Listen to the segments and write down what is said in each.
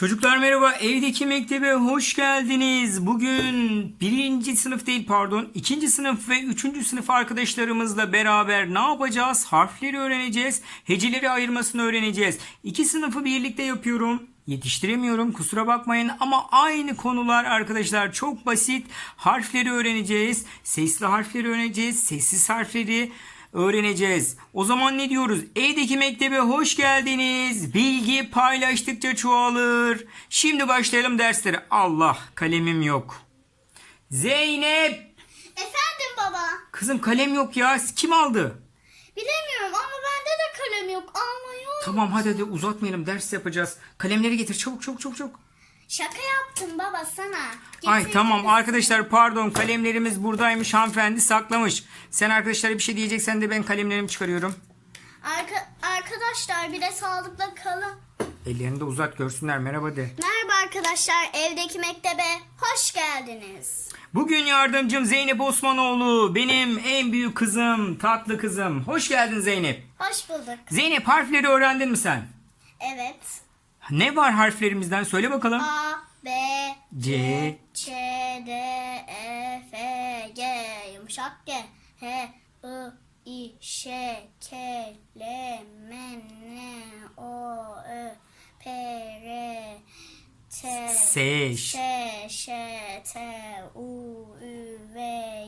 Çocuklar merhaba, evdeki mektebe hoş geldiniz. Bugün birinci sınıf değil pardon, ikinci sınıf ve üçüncü sınıf arkadaşlarımızla beraber ne yapacağız? Harfleri öğreneceğiz, heceleri ayırmasını öğreneceğiz. İki sınıfı birlikte yapıyorum. Yetiştiremiyorum kusura bakmayın ama aynı konular arkadaşlar çok basit. Harfleri öğreneceğiz, sesli harfleri öğreneceğiz, sessiz harfleri öğreneceğiz. O zaman ne diyoruz? Evdeki mektebe hoş geldiniz. Bilgi paylaştıkça çoğalır. Şimdi başlayalım derslere. Allah kalemim yok. Zeynep! Efendim baba. Kızım kalem yok ya. Kim aldı? Bilemiyorum ama bende de kalem yok. Almıyor. Tamam hadi hadi uzatmayalım ders yapacağız. Kalemleri getir çabuk çabuk çabuk çabuk. Şaka yaptım baba sana. Ay Getir tamam arkadaşlar pardon kalemlerimiz buradaymış hanımefendi saklamış. Sen arkadaşlara bir şey diyeceksen de ben kalemlerimi çıkarıyorum. Arka, arkadaşlar bir de sağlıkla kalın. Ellerini de uzat görsünler merhaba de. Merhaba arkadaşlar evdeki mektebe hoş geldiniz. Bugün yardımcım Zeynep Osmanoğlu. Benim en büyük kızım, tatlı kızım. Hoş geldin Zeynep. Hoş bulduk. Zeynep harfleri öğrendin mi sen? Evet. Ne var harflerimizden? Söyle bakalım. A, B, C, Ç, D, E, F, G, yumuşak G, H, I, I, Ş, K, L, M, N, O, Ö, P, R, T, S. Ş, Ş, T, U, Ü, V,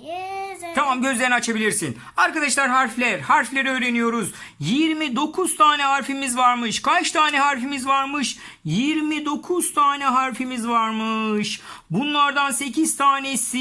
Y, Z. Tamam gözlerini açabilirsin. Arkadaşlar harfler. Harfleri öğreniyoruz. 29 tane harfimiz varmış. Kaç tane harfimiz varmış? 29 tane harfimiz varmış. Bunlardan 8 tanesi,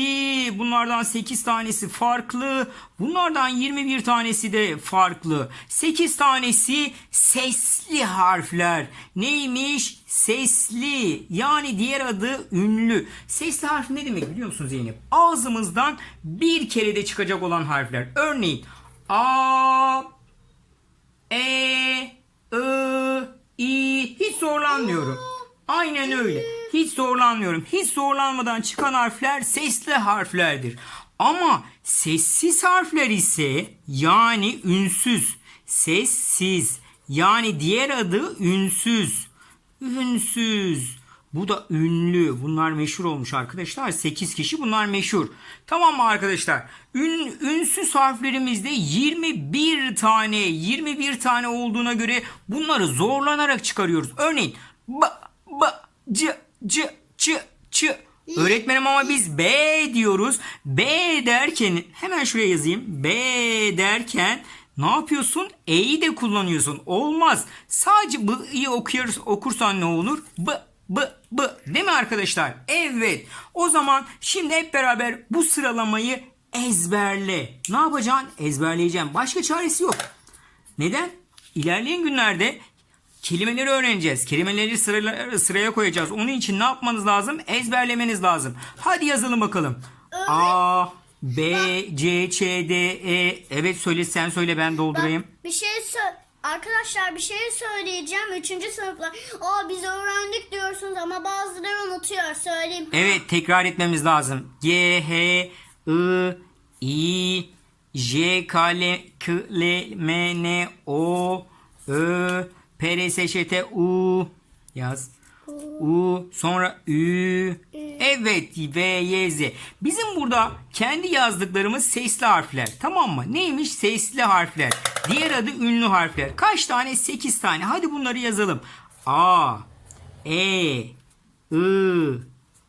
bunlardan 8 tanesi farklı. Bunlardan 21 tanesi de farklı. 8 tanesi sesli harfler. Neymiş? Sesli. Yani diğer adı ünlü. Sesli harf ne demek biliyor musun Zeynep? Ağzımızdan bir kere de çıkacak olan harfler. Örneğin A, E, I, I. Hiç zorlanmıyorum. Aynen öyle. Hiç zorlanmıyorum. Hiç zorlanmadan çıkan harfler sesli harflerdir. Ama sessiz harfler ise yani ünsüz, sessiz yani diğer adı ünsüz. Ünsüz. Bu da ünlü. Bunlar meşhur olmuş arkadaşlar. 8 kişi bunlar meşhur. Tamam mı arkadaşlar? Ün, ünsüz harflerimizde 21 tane 21 tane olduğuna göre bunları zorlanarak çıkarıyoruz. Örneğin b, b, c, c, ç, ç. Öğretmenim ama biz B diyoruz. B derken hemen şuraya yazayım. B derken ne yapıyorsun? E'yi de kullanıyorsun. Olmaz. Sadece B'yi okuyoruz, okursan ne olur? B, B, B. Değil mi arkadaşlar? Evet. O zaman şimdi hep beraber bu sıralamayı ezberle. Ne yapacaksın? Ezberleyeceğim. Başka çaresi yok. Neden? İlerleyen günlerde kelimeleri öğreneceğiz. Kelimeleri sıraya, sıraya koyacağız. Onun için ne yapmanız lazım? Ezberlemeniz lazım. Hadi yazalım bakalım. A, B, C, Ç, D, E. Evet söyle sen söyle ben doldurayım. Bir şey sö- Arkadaşlar bir şey söyleyeceğim. Üçüncü sınıflar. Aa biz öğrendik diyorsunuz ama bazıları unutuyor. Söyleyeyim. Evet tekrar etmemiz lazım. G, H, I, I, J, K, L, K, L, M, N, O, Ö, P, R, S, Ş, T, U. Yaz. U, sonra Ü. Evet V, Y, Z. Bizim burada kendi yazdıklarımız sesli harfler. Tamam mı? Neymiş? Sesli harfler. Diğer adı ünlü harfler. Kaç tane? 8 tane. Hadi bunları yazalım. A, E, I,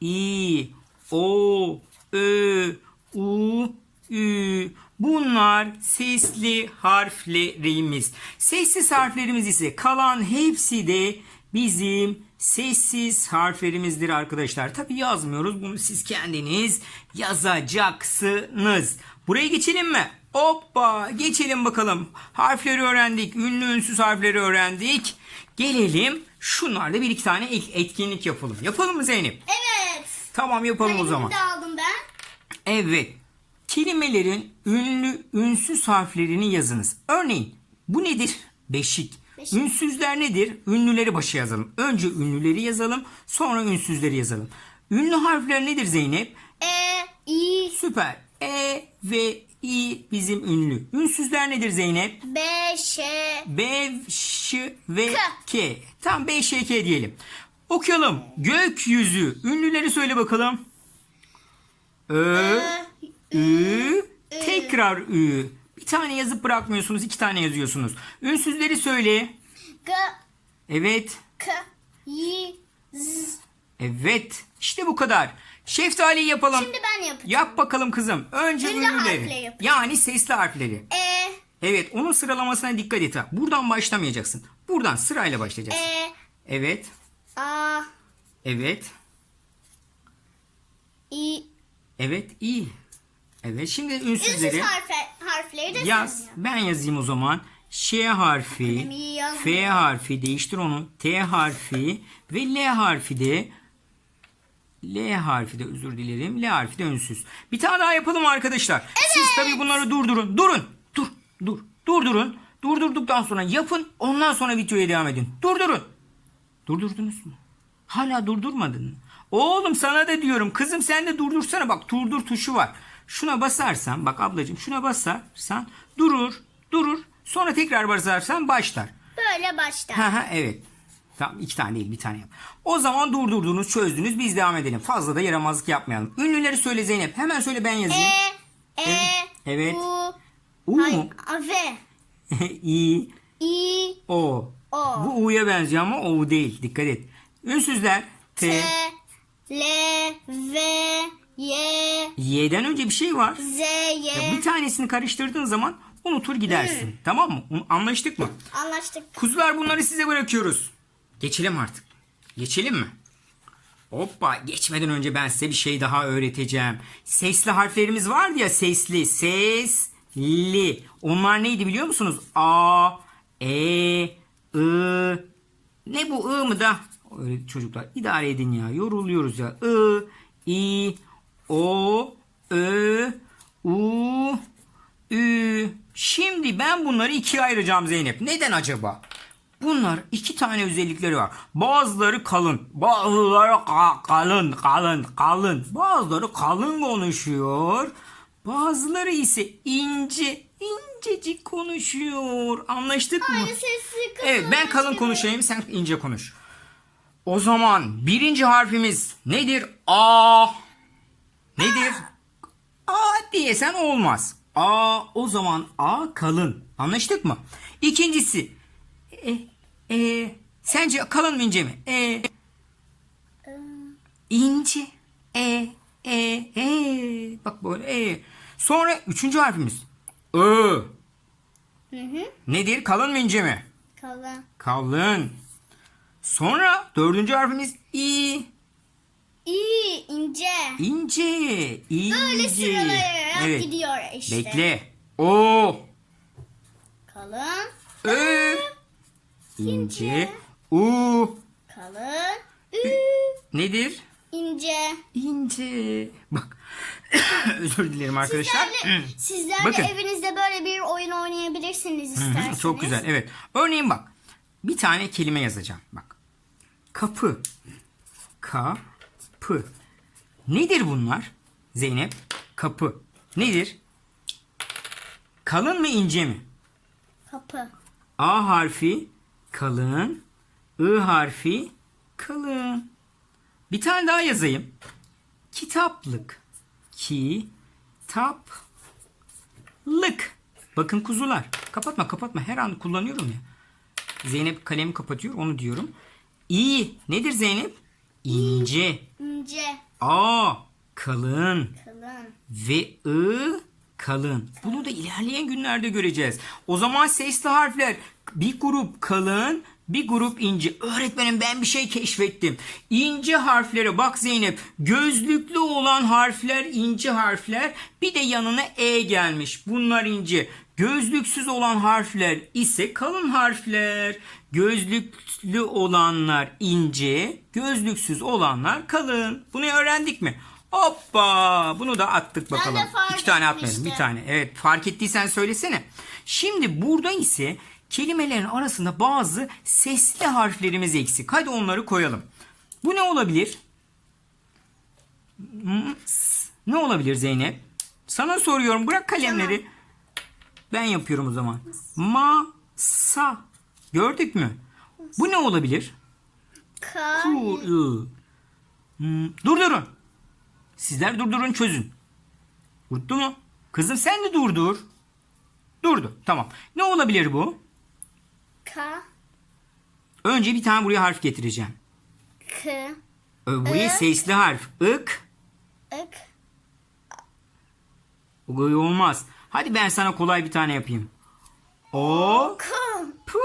I, O, Ö, U, Ü. Bunlar sesli harflerimiz. Sessiz harflerimiz ise kalan hepsi de bizim sessiz harflerimizdir arkadaşlar. Tabi yazmıyoruz. Bunu siz kendiniz yazacaksınız. Buraya geçelim mi? Hoppa geçelim bakalım. Harfleri öğrendik. Ünlü ünsüz harfleri öğrendik. Gelelim şunlarla bir iki tane etkinlik yapalım. Yapalım mı Zeynep? Evet. Tamam yapalım o zaman. Kalemimi de aldım ben. Evet. Kelimelerin ünlü, ünsüz harflerini yazınız. Örneğin bu nedir? Beşik. Beşik. Ünsüzler nedir? Ünlüleri başa yazalım. Önce ünlüleri yazalım, sonra ünsüzleri yazalım. Ünlü harfler nedir Zeynep? E, I, Süper. E ve İ bizim ünlü. Ünsüzler nedir Zeynep? B, Ş, B, Ş ve K. K. Tamam B, Ş, K diyelim. Okuyalım. Gökyüzü. Ünlüleri söyle bakalım. Ö, Ü, tekrar Ü. Bir tane yazıp bırakmıyorsunuz, iki tane yazıyorsunuz. Ünsüzleri söyle. G, Evet, K, Y, Z. evet. İşte bu kadar. Şeftaliyi yapalım. Şimdi ben yapacağım. Yap bakalım kızım. Önce harfleri ünlüleri. yapacağım. Yani sesli harfleri. E, Evet, onun sıralamasına dikkat et. ha. Buradan başlamayacaksın. Buradan sırayla başlayacaksın. E, Evet, A, evet, İ. evet, iyi. Evet, şimdi Ünsüz ünsüzleri harfe, harfleri de yaz. yap. Ben yazayım o zaman. Ş harfi. F harfi, değiştir onu. T harfi ve L harfi de L harfi de özür dilerim. L harfi de ünsüz. Bir tane daha yapalım arkadaşlar. Siz tabii bunları durdurun. Durun. Dur. Dur. Durdurun. Durdurduktan sonra yapın. Ondan sonra videoya devam edin. Durdurun. Durdurdunuz mu? Hala durdurmadın mı? Oğlum sana da diyorum. Kızım sen de durdursana. Bak durdur tuşu var. Şuna basarsan bak ablacığım şuna basarsan durur. Durur. Sonra tekrar basarsan başlar. Böyle başta. Ha ha evet. Tamam iki tane değil bir tane yap. O zaman durdurdunuz çözdünüz biz devam edelim. Fazla da yaramazlık yapmayalım. Ünlüleri söyle Zeynep. Hemen söyle ben yazayım. E, E, Evet. U, U mu? A, V, İ, İ, O. O. Bu U'ya benziyor ama O değil. Dikkat et. Ünsüzler T. T, L, V, Y, Y'den önce bir şey var. Z, Ya Y. bir tanesini karıştırdığın zaman unutur gidersin. Tamam mı? Anlaştık mı? Anlaştık. Kuzular bunları size bırakıyoruz. Geçelim artık. Geçelim mi? Hoppa geçmeden önce ben size bir şey daha öğreteceğim. Sesli harflerimiz vardı ya sesli. Sesli. Onlar neydi biliyor musunuz? A, E, I. Ne bu I mı da? Öyle çocuklar idare edin ya. Yoruluyoruz ya. I, I, O, Ö, U, Ü. Şimdi ben bunları ikiye ayıracağım Zeynep. Neden acaba? Bunlar iki tane özellikleri var. Bazıları kalın, bazıları ka- kalın, kalın, kalın. Bazıları kalın konuşuyor. Bazıları ise ince, incecik konuşuyor. Anlaştık mı? Aynı sesli kızım. Evet ben kalın konuşayım sen ince konuş. O zaman birinci harfimiz nedir? A. Nedir? A diyesen olmaz. A o zaman A kalın. Anlaştık mı? İkincisi. E, e, sence kalın mı ince mi? E, ince. E, e, e. Bak böyle e. Sonra üçüncü harfimiz. Ö. Hı hı. Nedir? Kalın mı ince mi? Kalın. Kalın. Sonra dördüncü harfimiz i. İ, ince. İnce. İnce. Böyle sıralayarak Evet. gidiyor işte. Bekle. O. Kalın, Ö. İnce. U. kalın, ü, Nedir? ince. İnce. Bak. Özür dilerim arkadaşlar. Sizlerle, sizlerle Bakın. evinizde böyle bir oyun oynayabilirsiniz isterseniz. Çok güzel. Evet. Örneğin bak. Bir tane kelime yazacağım. Bak. Kapı. Kapı. Nedir bunlar? Zeynep. Kapı. Nedir? Kalın mı ince mi? Kapı. A harfi kalın. I harfi kalın. Bir tane daha yazayım. Kitaplık. Kitaplık. Bakın kuzular. Kapatma kapatma. Her an kullanıyorum ya. Zeynep kalemi kapatıyor. Onu diyorum. İ. Nedir Zeynep? İnce. İnce, A. Kalın kalın. ve ı kalın. Bunu da ilerleyen günlerde göreceğiz. O zaman sesli harfler bir grup kalın, bir grup ince. Öğretmenim ben bir şey keşfettim. İnce harflere bak Zeynep. Gözlüklü olan harfler ince harfler. Bir de yanına e gelmiş. Bunlar ince. Gözlüksüz olan harfler ise kalın harfler. Gözlüklü olanlar ince, gözlüksüz olanlar kalın. Bunu öğrendik mi? Hoppa! Bunu da attık bakalım. fark İki tane atmayalım. etmiştim. Bir tane. Evet fark ettiysen söylesene. Şimdi burada ise kelimelerin arasında bazı sesli harflerimiz eksik. Hadi onları koyalım. Bu ne olabilir? Ne olabilir Zeynep? Sana soruyorum. Bırak kalemleri. Ben yapıyorum o zaman. Ma, sa. Gördük mü? Bu ne olabilir? Ka. Ku, ı. Hmm, Durdurun. Sizler durdurun çözün. Durdu mu? Kızım sen de durdur. Durdu. Tamam. Ne olabilir bu? Ka. Önce bir tane buraya harf getireceğim. K. Ö, Buraya Ö. sesli harf. Ik. Ik. Olmaz. Hadi ben sana kolay bir tane yapayım. O. Puy.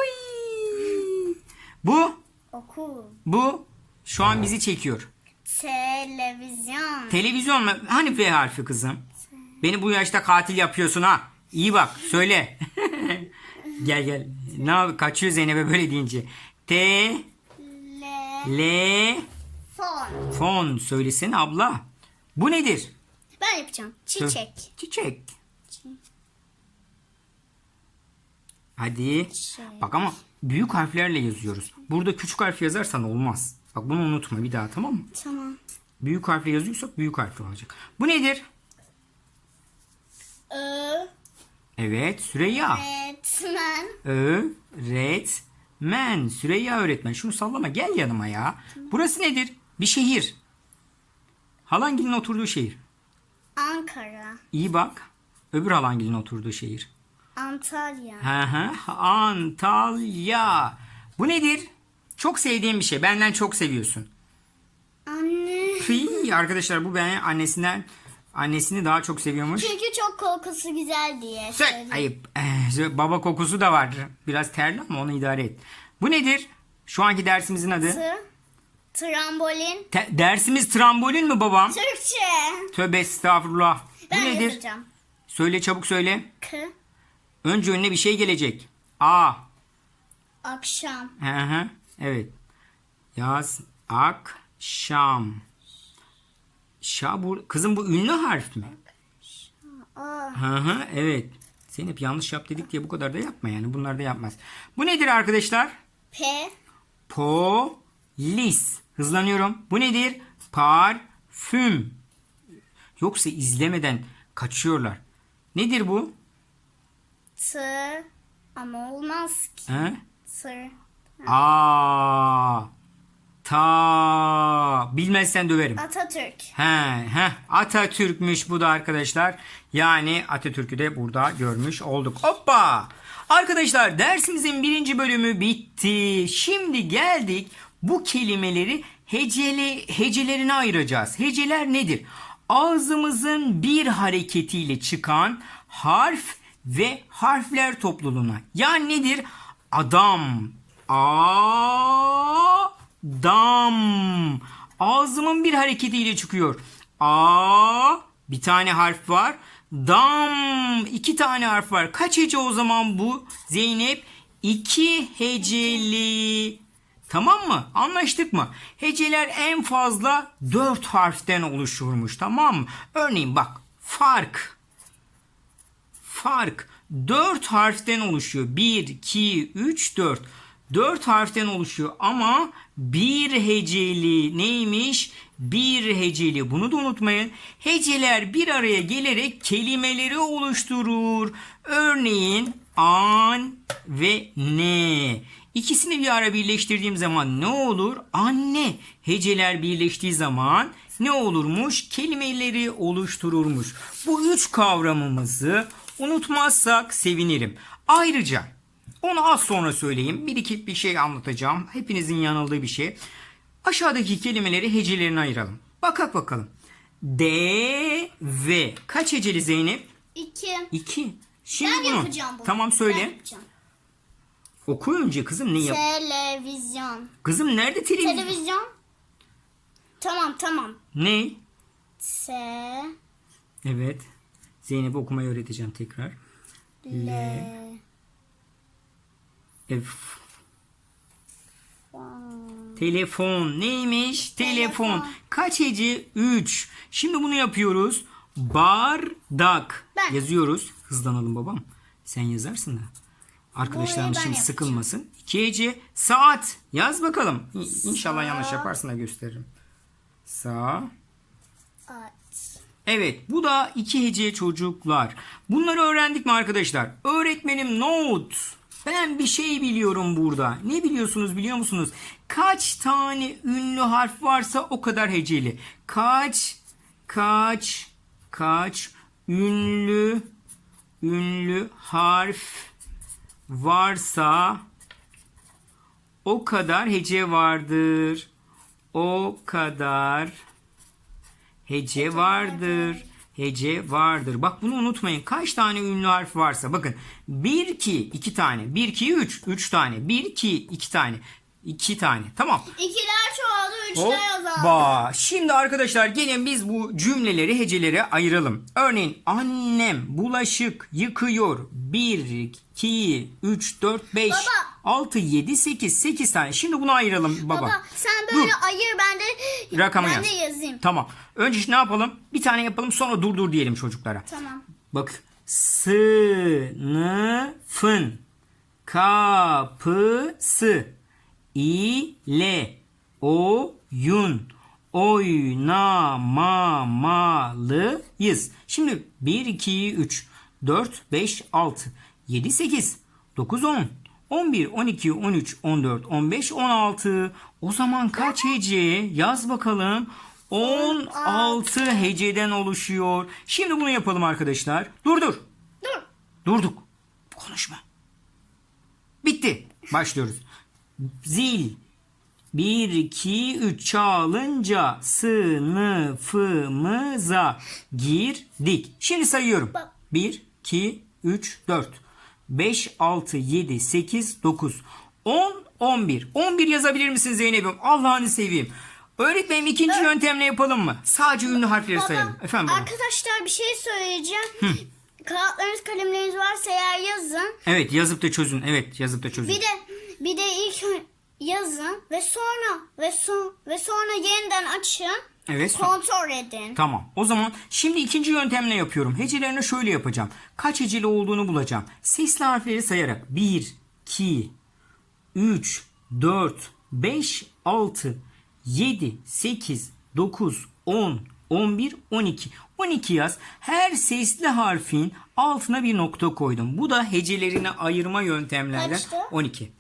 Bu. Oku. Bu. Şu an bizi çekiyor. Televizyon. Televizyon mu? Hani P harfi kızım? Beni bu yaşta katil yapıyorsun ha. İyi bak söyle. gel gel. Ne yap? Kaçıyor Zeynep'e böyle deyince. T Le. L Fon. fon söylesene abla. Bu nedir? Ben yapacağım. Çiçek. Çiçek. Hadi. Çiçek. Bak ama büyük harflerle yazıyoruz. Burada küçük harf yazarsan olmaz. Bak bunu unutma bir daha tamam mı? Tamam. Büyük harfle yazıyorsak büyük harfle olacak. Bu nedir? Ö. Evet Süreyya. Öğretmen. Öğretmen. Süreyya öğretmen. Şunu sallama gel yanıma ya. Burası nedir? Bir şehir. Halangil'in oturduğu şehir. Ankara. İyi bak. Öbür Halangil'in oturduğu şehir. Antalya. Hı hı. Antalya. Bu nedir? Çok sevdiğim bir şey. Benden çok seviyorsun. Anne. Fii, arkadaşlar bu ben annesinden annesini daha çok seviyormuş. Çünkü çok kokusu güzel diye. Sök, ayıp. Eh, baba kokusu da var. Biraz terli ama onu idare et. Bu nedir? Şu anki dersimizin adı. Tı. Trambolin. Te- dersimiz trambolin mi babam? Türkçe. Tövbe estağfurullah. Bu Ben nedir? yazacağım. Söyle çabuk söyle. K. Önce önüne bir şey gelecek. A. Akşam. Hı hı. Evet. Yaz. Akşam. Şa bu. Kızım bu ünlü harf mi? Hı hı. Evet. Sen hep yanlış yap dedik diye bu kadar da yapma yani. Bunlar da yapmaz. Bu nedir arkadaşlar? P. Polis. Hızlanıyorum. Bu nedir? Parfüm. Yoksa izlemeden kaçıyorlar. Nedir bu? T. Ama olmaz ki. He? Tır. A. Ta. Bilmezsen döverim. Atatürk. He, he. Atatürk'müş bu da arkadaşlar. Yani Atatürk'ü de burada görmüş olduk. Hoppa! Arkadaşlar dersimizin birinci bölümü bitti. Şimdi geldik bu kelimeleri heceli, hecelerine ayıracağız. Heceler nedir? Ağzımızın bir hareketiyle çıkan harf ve harfler topluluğuna. Yani nedir? Adam. Adam. Ağzımın bir hareketiyle çıkıyor. A bir tane harf var. Dam iki tane harf var. Kaç hece o zaman bu Zeynep? İki heceli. Tamam mı? Anlaştık mı? Heceler en fazla dört harften oluşurmuş. Tamam mı? Örneğin bak fark. Fark 4 harften oluşuyor. 1, 2, 3, 4. 4 harften oluşuyor ama bir heceli neymiş? Bir heceli. Bunu da unutmayın. Heceler bir araya gelerek kelimeleri oluşturur. Örneğin an ve ne. İkisini bir ara birleştirdiğim zaman ne olur? Anne. Heceler birleştiği zaman ne olurmuş? Kelimeleri oluştururmuş. Bu üç kavramımızı unutmazsak sevinirim. Ayrıca onu az sonra söyleyeyim. Bir iki bir şey anlatacağım. Hepinizin yanıldığı bir şey. Aşağıdaki kelimeleri hecelerine ayıralım. Bakak bakalım. D ve kaç heceli Zeynep? İki. İki. Şimdi Ben bunu. yapacağım bunu. Tamam söyle. Ben yapacağım. Oku önce kızım ne yap? Televizyon. Kızım nerede televizyon? Televizyon. Tamam tamam. Ne? S. Evet. Zeynep'e okumayı öğreteceğim tekrar. L. F. Telefon neymiş? Telefon. Telefon. Kaç hece? 3. Şimdi bunu yapıyoruz. Bardak. Ben. Yazıyoruz. Hızlanalım babam. Sen yazarsın da. Arkadaşlarımız ben şimdi yapacağım. sıkılmasın. 2 hece. Saat. Yaz bakalım. İnşallah yanlış yaparsın da gösteririm. Sa. At. Evet bu da iki hece çocuklar. Bunları öğrendik mi arkadaşlar? Öğretmenim note. Ben bir şey biliyorum burada. Ne biliyorsunuz biliyor musunuz? Kaç tane ünlü harf varsa o kadar heceli. Kaç, kaç, kaç ünlü, ünlü harf varsa o kadar hece vardır. O kadar hece vardır. Hece vardır. Bak bunu unutmayın. Kaç tane ünlü harf varsa. Bakın 1 2 2 tane. 1 2 3 3 tane. 1 2 2 tane. 2 tane. Tamam. İkiler çoğaldı, üçler azaldı. Şimdi arkadaşlar gelin biz bu cümleleri hecelere ayıralım. Örneğin annem bulaşık yıkıyor. 1, 2, 3, 4, 5, Baba. 6, 7, 8. 8 tane. Şimdi bunu ayıralım baba. Baba sen böyle Dur. ayır ben de Rakamı ben yaz. de yazayım. Tamam. Önce ne yapalım? Bir tane yapalım sonra dur dur diyelim çocuklara. Tamam. Bak. Sınıfın kapısı ile oyun oynamamalıyız. Şimdi 1, 2, 3, 4, 5, 6, 7, 8, 9, 10, 11, 12, 13, 14, 15, 16. O zaman kaç hece? Yaz bakalım. 16 heceden oluşuyor. Şimdi bunu yapalım arkadaşlar. Dur dur. Dur. Durduk. Konuşma. Bitti. Başlıyoruz. Zil 1 2 3 çalınca sınıfımıza girdik. Şimdi sayıyorum. Bak. 1 2 3 4 5 6 7 8 9 10 11. 11 yazabilir misin Zeynep'im? Allah'ını seveyim. Öğretmenim ikinci yöntemle yapalım mı? Sadece ünlü harfleri sayalım. Efendim baba. arkadaşlar bir şey söyleyeceğim. Kağıtlarınız kalemleriniz varsa eğer yazın. Evet yazıp da çözün. Evet yazıp da çözün. Bir de bir de ilk yazın ve sonra ve son ve sonra yeniden açın. Evet. Kontrol edin. Tamam. O zaman şimdi ikinci yöntemle yapıyorum. Hecelerini şöyle yapacağım. Kaç heceli olduğunu bulacağım. Sesli harfleri sayarak 1, 2, 3, 4, 5, 6, 7, 8, 9, 10, 11, 12. 12 yaz. Her sesli harfin altına bir nokta koydum. Bu da hecelerini ayırma yöntemlerden Kaçtı? 12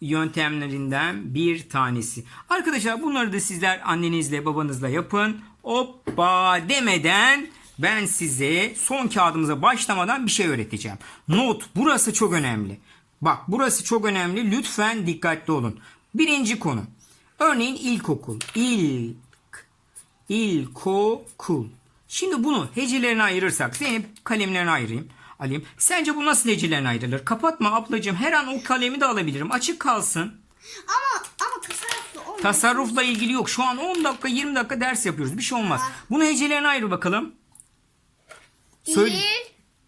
yöntemlerinden bir tanesi. Arkadaşlar bunları da sizler annenizle babanızla yapın. Hoppa demeden ben size son kağıdımıza başlamadan bir şey öğreteceğim. Not burası çok önemli. Bak burası çok önemli. Lütfen dikkatli olun. Birinci konu. Örneğin ilkokul. İlk. İlkokul. Şimdi bunu hecelerine ayırırsak Zeynep kalemlerini ayırayım. Alayım. Sence bu nasıl hecelerine ayrılır? Kapatma ablacığım. Her an o kalemi de alabilirim. Açık kalsın. Ama ama tasarruflu olmaz. Tasarrufla ilgili yok. Şu an 10 dakika 20 dakika ders yapıyoruz. Bir şey olmaz. Bunu hecelerine ayır bakalım. Söyle.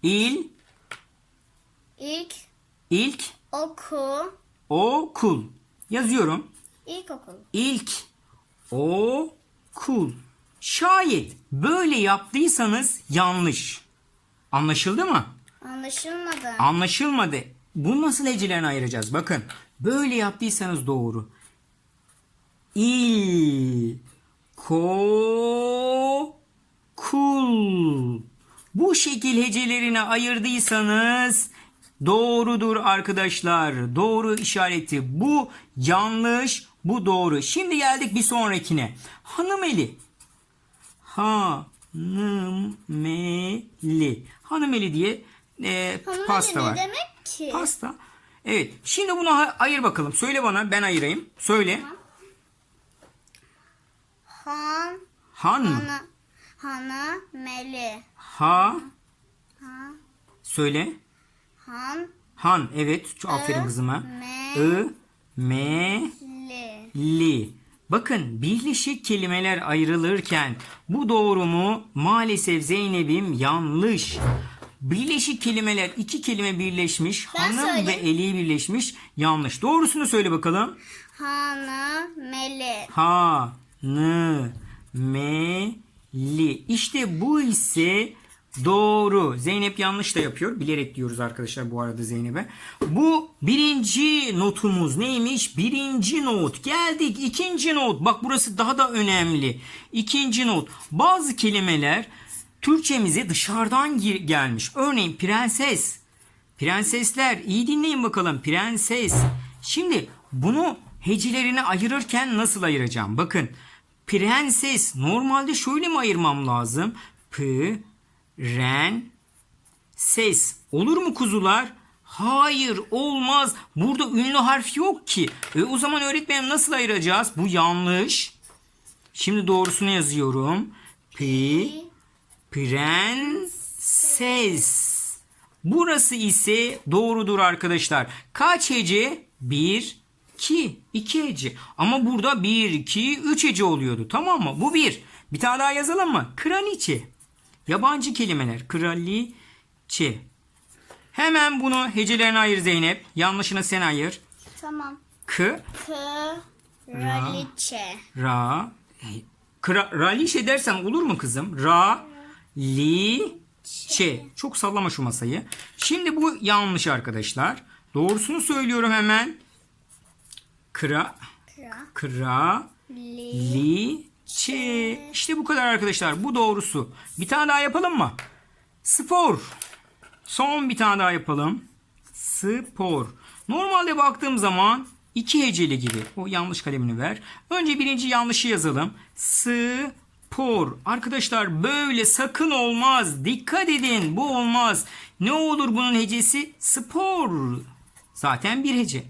İl, İl, ilk, ilk, oku, okul. Yazıyorum. ilkokul. İlk, okul. Şayet böyle yaptıysanız yanlış. Anlaşıldı mı? Anlaşılmadı. Anlaşılmadı. Bunu nasıl hecelerine ayıracağız? Bakın. Böyle yaptıysanız doğru. İl ko kul. Bu şekil hecelerine ayırdıysanız doğrudur arkadaşlar. Doğru işareti bu yanlış bu doğru. Şimdi geldik bir sonrakine. Hanımeli. Hanımeli. Hanımeli diye e, Hanımefendi pasta var. ne demek ki? Pasta. Evet. Şimdi bunu ayır bakalım. Söyle bana ben ayırayım. Söyle. Han, Han mı? hana, hana, meli. Ha. Ha, Söyle. han, Han. Evet. Çok aferin kızıma. me. I. Me. li. Li. Bakın birleşik kelimeler ayrılırken bu doğru mu? Maalesef Zeynep'im yanlış. Birleşik kelimeler iki kelime birleşmiş. Ben hanım ve söyleyeyim. eli birleşmiş. Yanlış. Doğrusunu söyle bakalım. Hana, meli. Ha, nı, me, li. İşte bu ise doğru. Zeynep yanlış da yapıyor. Bilerek diyoruz arkadaşlar bu arada Zeynep'e. Bu birinci notumuz neymiş? Birinci not. Geldik ikinci not. Bak burası daha da önemli. İkinci not. Bazı kelimeler Türkçemize dışarıdan gelmiş. Örneğin prenses. Prensesler iyi dinleyin bakalım. Prenses. Şimdi bunu hecelerine ayırırken nasıl ayıracağım? Bakın. Prenses. Normalde şöyle mi ayırmam lazım? P, ren, ses. Olur mu kuzular? Hayır olmaz. Burada ünlü harf yok ki. E, o zaman öğretmenim nasıl ayıracağız? Bu yanlış. Şimdi doğrusunu yazıyorum. P, prenses. Burası ise doğrudur arkadaşlar. Kaç hece? 1, 2, 2 hece. Ama burada 1, 2, 3 hece oluyordu. Tamam mı? Bu bir. Bir tane daha yazalım mı? Kraliçe. Yabancı kelimeler. Kraliçe. Hemen bunu hecelerine ayır Zeynep. Yanlışını sen ayır. Tamam. K, Kraliçe. ra, kra, raliçe dersen olur mu kızım? Ra, li, çe. Çok sallama şu masayı. Şimdi bu yanlış arkadaşlar. Doğrusunu söylüyorum hemen. Kra, Kra. kra, Li. li, çe. İşte bu kadar arkadaşlar. Bu doğrusu. Bir tane daha yapalım mı? Spor. Son bir tane daha yapalım. Spor. Normalde baktığım zaman iki heceli gibi. O yanlış kalemini ver. Önce birinci yanlışı yazalım. Spor. Arkadaşlar böyle sakın olmaz. Dikkat edin. Bu olmaz. Ne olur bunun hecesi? Spor. Zaten bir hece.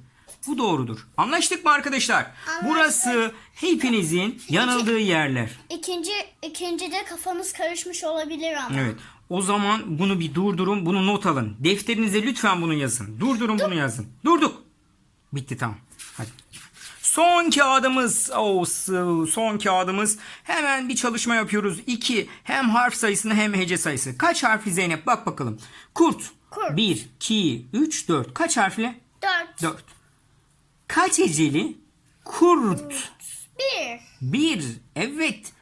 Bu doğrudur. Anlaştık mı arkadaşlar? Anlaştık. Burası hepinizin yanıldığı yerler. İkinci, ikincide kafanız karışmış olabilir ama. Evet. O zaman bunu bir durdurun. Bunu not alın. Defterinize lütfen bunu yazın. Durdurun bunu yazın. Durduk. Bitti tamam. Hadi. Son kağıdımız. Oh, son kağıdımız. Hemen bir çalışma yapıyoruz. 2. Hem harf sayısını hem hece sayısı. Kaç harfli Zeynep? Bak bakalım. Kurt. Kurt. 1, 2, 3, 4. Kaç harfli? Dört. 4. Kaç heceli? Kurt. Bir. 1. Evet.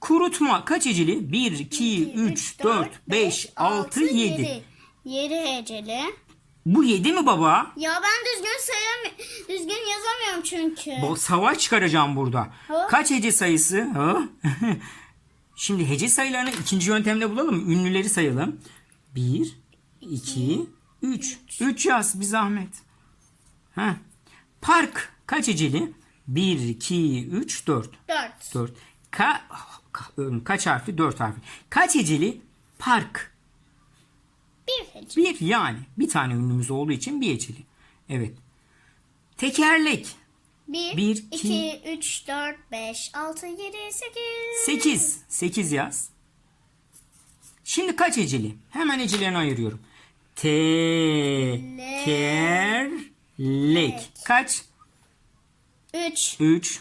Kurutma kaç heceli? 1, 2, 3, 4, 5, 6, 7. Yedi heceli. Bu 7 mi baba? Ya ben düzgün sayamıyorum. Düzgün yazamıyorum çünkü. Bu savaş çıkaracağım burada. Ha? Kaç hece sayısı? Ha? Şimdi hece sayılarını ikinci yöntemde bulalım. Ünlüleri sayalım. 1, 2, 3. 3 yaz bir zahmet. Ha. Park kaç heceli? 1, 2, 3, 4. Dört. 4. Ka ka- kaç harfli? 4 harfli. Kaç heceli? Park. Bir hece. Bir yani. Bir tane ünlümüz olduğu için bir heceli. Evet. Tekerlek. Bir, Bir, iki, iki, üç, dört, beş, altı, yedi, sekiz. 8. 8 yaz. Şimdi kaç heceli? Hemen hecelerini ayırıyorum. Tekerlek. Kaç? Üç. 3.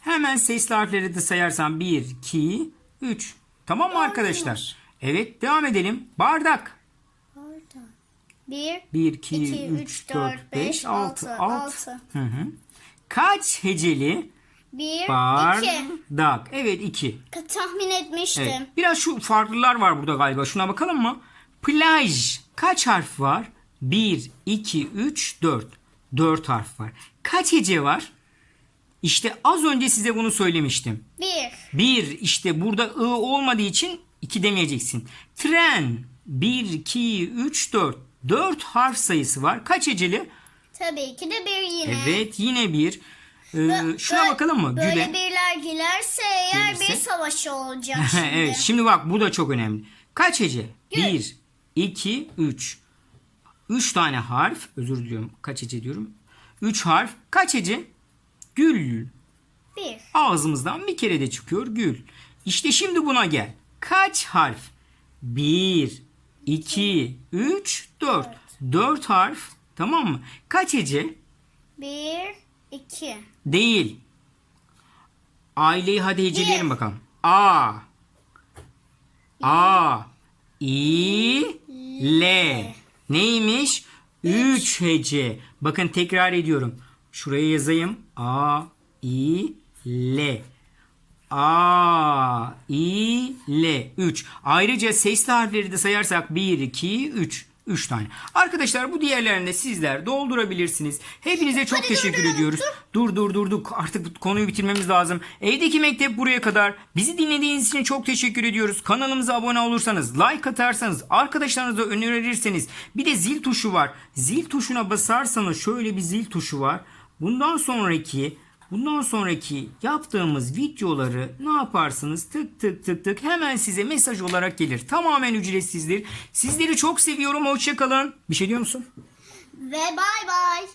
Hemen sesli harfleri de sayarsam 1, 2, 3. Tamam mı arkadaşlar? Evet devam edelim. Bardak. Orada. Bir, 1, 2, İki, 3, üç, 4, dört, 5, beş, 6. altı, 6. altı. Hı hı. Kaç heceli? bir, iki. Bardak. Evet 2. Ka- Tahmin etmiştim. Evet. Biraz şu farklılar var burada galiba. Şuna bakalım mı? Plaj. Kaç harf var? 1, 2, 3, 4. 4 harf var. Kaç hece var? İşte az önce size bunu söylemiştim. Bir, 1 işte burada ı olmadığı için 2 demeyeceksin. Tren 1, 2, 3, 4. 4 harf sayısı var. Kaç heceli? tabii ki de bir yine. Evet yine bir. Ee, Bö- şuna bö- bakalım mı? Böyle Güle. birler girerse eğer Gelirse? bir savaşı olacak şimdi. evet şimdi bak bu da çok önemli. Kaç hece? Gül. 1, 2, 3. 3 tane harf. Özür diliyorum. Kaç hece diyorum? 3 harf. Kaç hece? Gül. Bir, Ağzımızdan bir kere de çıkıyor gül. İşte şimdi buna gel. Kaç harf? 1, 2, 3, 4. 4 harf. Tamam mı? Kaç hece? bir, iki. Değil. Aileyi hadi heceleyelim Bir. bakalım. A. A. İ. L. Neymiş? 3 hece. Bakın tekrar ediyorum. Şuraya yazayım. A. İ. L. A, İ, L. 3. Ayrıca sesli harfleri de sayarsak 1, 2, 3. 3 tane. Arkadaşlar bu diğerlerini de sizler doldurabilirsiniz. Hepinize çok teşekkür ediyoruz. Dur dur durduk. Artık bu konuyu bitirmemiz lazım. Evdeki mektep buraya kadar. Bizi dinlediğiniz için çok teşekkür ediyoruz. Kanalımıza abone olursanız, like atarsanız, arkadaşlarınıza önerirseniz bir de zil tuşu var. Zil tuşuna basarsanız şöyle bir zil tuşu var. Bundan sonraki Bundan sonraki yaptığımız videoları ne yaparsınız? Tık tık tık tık hemen size mesaj olarak gelir. Tamamen ücretsizdir. Sizleri çok seviyorum. Hoşçakalın. Bir şey diyor musun? Ve bay bay.